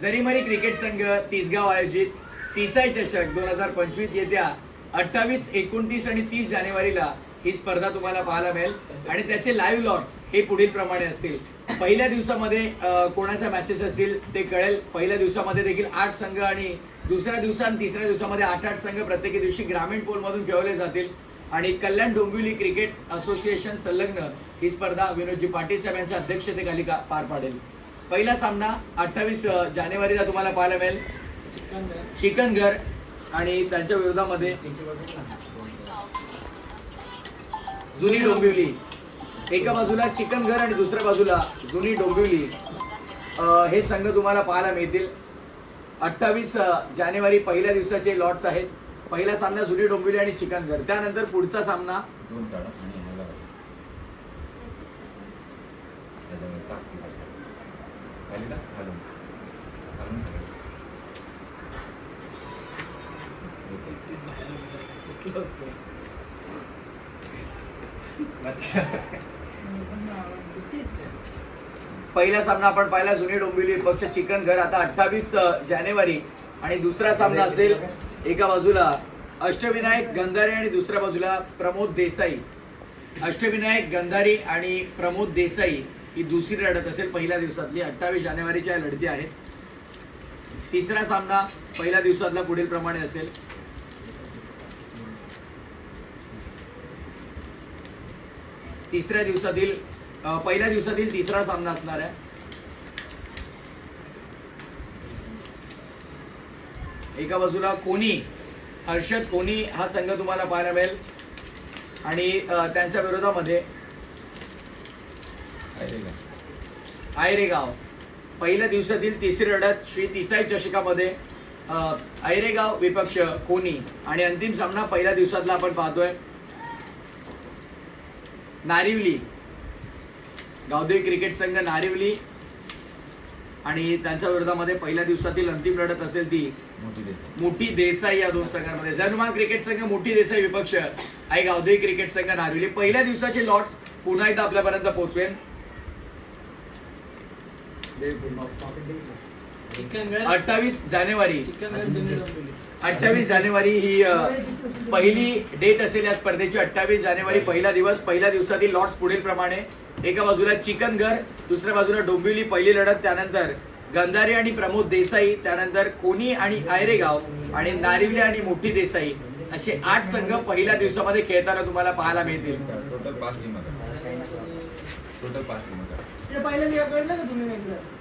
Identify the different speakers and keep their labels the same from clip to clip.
Speaker 1: Jarimari cricket संघ तिसगाव आयोजित तिसाई चषक दोन हजार पंचवीस येत्या अठ्ठावीस एकोणतीस आणि तीस जानेवारीला ही स्पर्धा तुम्हाला पाहायला मिळेल. आणि त्याचे लाईव्ह लॉट्स हे पुढील प्रमाणे असतील. पहिल्या दिवसामध्ये कोणाच्या मॅचेस असतील ते कळेल. पहिल्या दिवसामध्ये देखील आठ संघ आणि दुसऱ्या दिवसा आणि तिसऱ्या दिवसामध्ये आठ आठ संघ प्रत्येकी दिवशी ग्रामीण पोलमधून खेळवले जातील. आणि कल्याण डोंबिवली क्रिकेट असोसिएशन संलग्न ही स्पर्धा विनोदजी पाटील साहेब यांच्या अध्यक्षतेखाली का- पार पाडेल. पहिला सामना अठ्ठावीस जानेवारीला तुम्हाला पाहायला मिळेल. चिकनघर आणि त्यांच्या विरोधामध्ये जुनी डोंबिवली. एका बाजूला चिकनघर आणि दुसऱ्या बाजूला जुनी डोंबिवली. हे संघ तुम्हाला पाहायला मिळतील. अठ्ठावीस जानेवारी पहिल्या दिवसाचे लॉट्स आहेत. पहिला सामना जुनी डोंबिवली आणि चिकनघर त्यानंतर पुढचा सामना
Speaker 2: खाली टाक, खालून.
Speaker 1: पहिला सामना आपण पाहिला जुनी डोंबिवली पक्ष चिकनघर आता अठ्ठावीस जानेवारी. आणि दुसरा सामना असेल एका बाजूला अष्टविनायक गंधारी आणि दुसऱ्या बाजूला प्रमोद देसाई. अष्टविनायक गंधारी आणि प्रमोद देसाई. ही दुसरी लढत असेल पहिल्या दिवसातली. अठ्ठावीस जानेवारीच्या या लढती आहेत. तिसरा सामना पहिल्या दिवसातला पुढील प्रमाणे असेल. तिसऱ्या दिवसातील पहिल्या दिवसातील तिसरा सामना असणार आहे. एका बाजूला कोणी हर्षद कोणी हा संघ तुम्हाला पाहायला मिळेल. आणि त्यांच्या विरोधामध्ये आयरेगाव पहिल्या दिवसातील तिसरी लढत श्री तिसाई चषकामध्ये. आयरेगाव विपक्ष कोणी? आणि अंतिम सामना पहिल्या दिवसातला आपण पाहतोय. नारिवली. गावदेवी क्रिकेट संघ नारिवली. आणि त्यांच्या विरोधामध्ये पहिल्या दिवसातील अंतिम लढत असेल ती
Speaker 2: मोठी देसाई.
Speaker 1: मोठी देसाई या दोन संघांमध्ये. जनुमान क्रिकेट संघ मोठी देसाई विपक्ष. आई गावदेवी क्रिकेट संघ नारिवली. पहिल्या दिवसाचे लॉट्स पुन्हा एकदा आपल्यापर्यंत पोहोचवेन. अठ्ठावीस जानेवारी. अठ्ठावीस जानेवारी ही पहिली डेट असेल या स्पर्धेची. अठ्ठावीस जानेवारी पहिला दिवस पहिल्या दिवसातील लॉट्स पुढील प्रमाणे. एका बाजूला चिकनघर दुसऱ्या बाजूला डोंबिवली पहिली लढत त्यानंतर गंधारी आणि प्रमोद देसाई त्यानंतर कोणी आणि आयरेगाव आणि नारिवली आणि मोठी देसाई. असे आठ संघ पहिल्या दिवसामध्ये खेळताना तुम्हाला पाहायला मिळतील.
Speaker 2: टोटल पाच टीम
Speaker 3: ते पहिल्यांदा कळलं का तुम्ही इकडं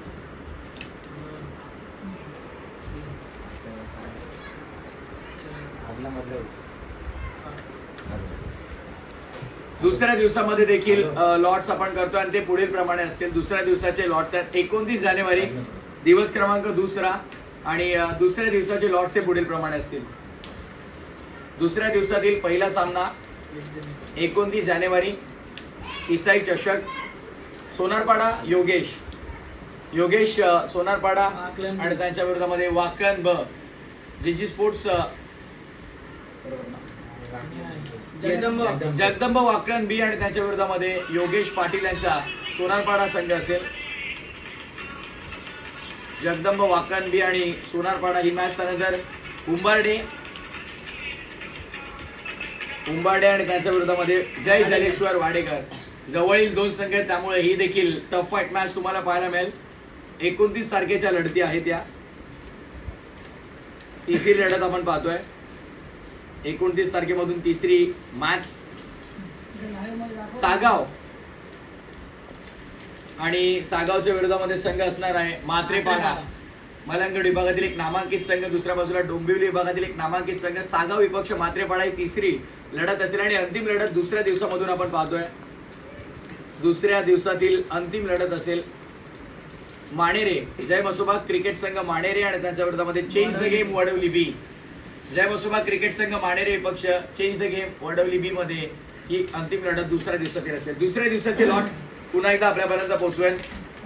Speaker 1: दुसऱ्या दिवसामध्ये देखील लॉट्स आपण करतो आणि ते पुढील प्रमाणे असतील. दुसऱ्या दिवसाचे लॉट्स आहेत. एकोणतीस जानेवारी दिवस क्रमांक दुसरा आणि दुसऱ्या दिवसाचे लॉट्स हे पुढील प्रमाणे असतील. दुसऱ्या दिवसातील पहिला सामना एकोणतीस जानेवारी इसाई चषक सोनारपाडा योगेश. योगेश सोनारपाडा. आणि त्यांच्या विरोधामध्ये वाकन ब जी जी स्पोर्ट्स जगदंब जगदंब बी आणि त्यांच्या विरोधामध्ये योगेश पाटील यांचा सोनारपाडा संघ असेल. जगदंब वाकरण बी आणि सोनारपाडा ही मॅच त्यानंतर उंबार्डे उंबार्डे आणि त्यांच्या विरोधामध्ये जय जलेश्वर वाडेकर. जवळील दोन संघ आहेत त्यामुळे ही देखील टफ फाईट मॅच तुम्हाला पाहायला मिळेल. एकोणतीस तारखेच्या लढती आहेत या. तिसरी लढत आपण पाहतोय. एकोणतीस तारखेमधून तिसरी मॅच सागाव. आणि सागावच्या विरोधामध्ये संघ असणार आहे मात्रेपाडा. मलंगड विभागातील एक नामांकित संघ दुसऱ्या बाजूला डोंबिवली विभागातील एक नामांकित संघ. सागाव विपक्ष मात्रेपाडा ही तिसरी लढत असेल आणि अंतिम लढत दुसऱ्या दिवसामधून आपण पाहतोय. दुसऱ्या दिवसातील अंतिम लढत असेल माणेरे जय मसोबा क्रिकेट संघ माणेरे आणि त्यांच्या विरोधामध्ये change the game Wadavali B Jai Masoba cricket संघ माणेरे विपक्ष change the game Wadavali B मध्ये. ही अंतिम लढत दुसऱ्या दिवसातील असेल. दुसऱ्या दिवसाची लॉट पुन्हा एकदा आपल्यापर्यंत पोहोचवेल.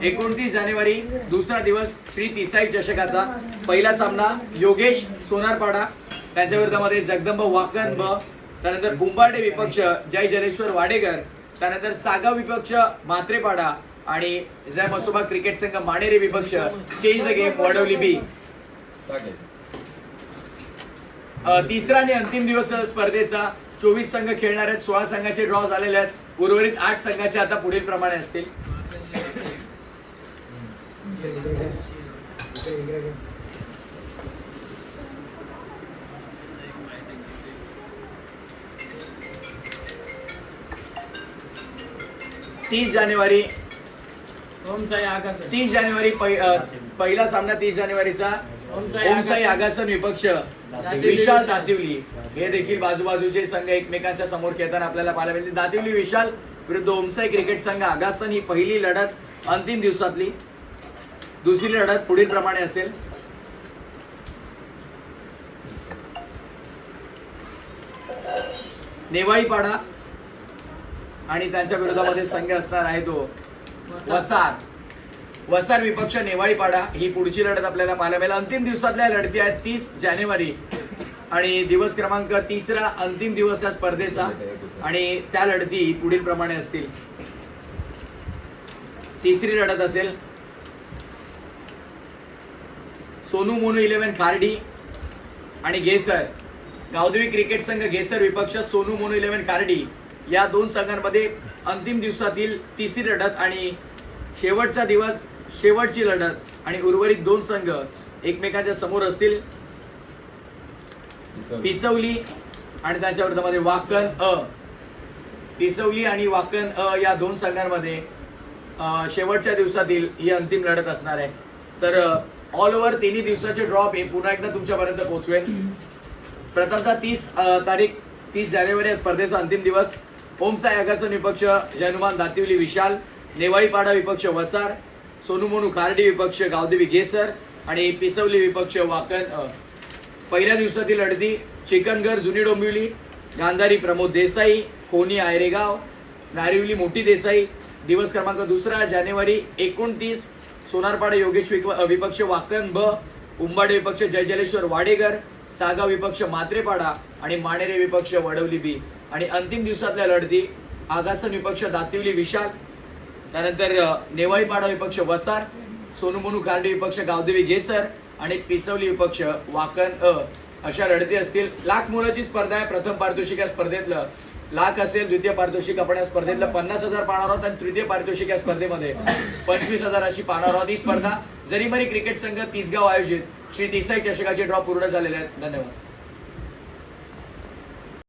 Speaker 1: एकोणतीस जानेवारी दुसरा दिवस श्री तिसाई चषकाचा पहिला सामना योगेश सोनारपाडा त्यांच्या विरोधामध्ये जगदंब वाकन ब त्यानंतर गुंबार्डे विपक्ष जय जलेश्वर वाडेकर. त्यानंतर सागाव विपक्ष मात्रेपाडा आणि जय मसोबा क्रिकेट संघ माणेरे विपक्ष change the game Wadavali B तिसरा आणि अंतिम दिवस स्पर्धेचा चोवीस संघ खेळणार आहेत सोळा संघाचे ड्रॉ झालेले आहेत उर्वरित आठ संघाचे आता पुढील प्रमाणे असतील. तीस जानेवारी. तीस जानेवारी पहिला सामना तीस जानेवारीचा.
Speaker 3: ओमसाई
Speaker 1: ओमसाई आगासन विपक्ष. विशाल दातिवली. हे देखील बाजूबाजूचे संघ एकमेकांच्या समोर खेळताना आपल्याला पाहायला मिळते दातिवली विशाल विरुद्ध ओमसाई क्रिकेट संघ. आगासन ही पहिली लढत अंतिम दिवसातली. दुसरी लढत पुढील प्रमाणे असेल. नेवाळीपाडा आणि त्यांच्या विरोधामध्ये संघ असणार आहे तो. वसार. वसार. विपक्ष नेवाळीपाडा ही पुढची लढत आपल्याला पाहायला मिळेल. अंतिम दिवसातल्या लढती आहेत तीस जानेवारी. आणि दिवस क्रमांक तिसरा अंतिम दिवस या स्पर्धेचा. आणि त्या लढती पुढील प्रमाणे असतील. तिसरी लढत असेल. सोनू मोनू इलेव्हन खार्डी आणि गेसर गावदेवी क्रिकेट संघ गेसर विपक्ष सोनू मोनू इलेव्हन कार्डी या दोन संघांमध्ये अंतिम दिवसातील तिसरी लढत आणि शेवटचा दिवस शेवटची लढत आणि उर्वरित दोन संघ एकमेकांच्या समोर असतील.
Speaker 2: पिसवली.
Speaker 1: आणि त्यांच्या विरोधामध्ये वाकण अ. पिसवली आणि वाकण अ या दोन संघांमध्ये शेवटच्या दिवसातील ही अंतिम लढत असणार आहे. तर ऑल ओव्हर तिन्ही दिवसाचे ड्रॉप हे पुन्हा एकदा तुमच्यापर्यंत पोहोचवेल प्रथमतः तीस तारीख तीस जानेवारी या स्पर्धेचा अंतिम दिवस. ओमसाई अगासन विपक्ष जयनुमान दातिवली विशाल नेवाळीपाडा विपक्ष वसार सोनुमोनू खार्डी विपक्ष गावदेवी घेसर आणि पिसवली विपक्ष वाकन पहिल्या दिवसातील लढती चिकनगर जुनी डोंबिवली गांधारी प्रमोद देसाई कोनी आयरेगाव नारिवली मोठी देसाई दिवस क्रमांक दुसरा जानेवारी एकोणतीस सोनारपाडा योगेश विक- विपक्ष वाकन ब उंबाडे विपक्ष जयजलेश्वर वाडेकर सागा विपक्ष मात्रेपाडा आणि माणेरे विपक्ष वडवली बी. आणि अंतिम दिवसातल्या लढती आगासन विपक्ष दातिवली विशाल त्यानंतर अ, नेवाळीपाडा विपक्ष वसार सोनुमोनू कार्डी विपक्ष गावदेवी गेसर आणि पिसवली विपक्ष वाकण अ अशा लढती असतील. लाख मोलाची स्पर्धा आहे. प्रथम पारितोषिक या स्पर्धेतलं. लाख असेल द्वितीय पारितोषिक आपण या स्पर्धेतलं पन्नास हजार पाहणार आहोत आणि तृतीय पारितोषिक या स्पर्धेमध्ये पंचवीस हजार अशी पाहणार आहोत. ही स्पर्धा जरीमरी क्रिकेट संघ तिसगाव आयोजित. श्री तिसाई चषकाचे ड्रॉ पूर्ण झालेले आहेत. धन्यवाद.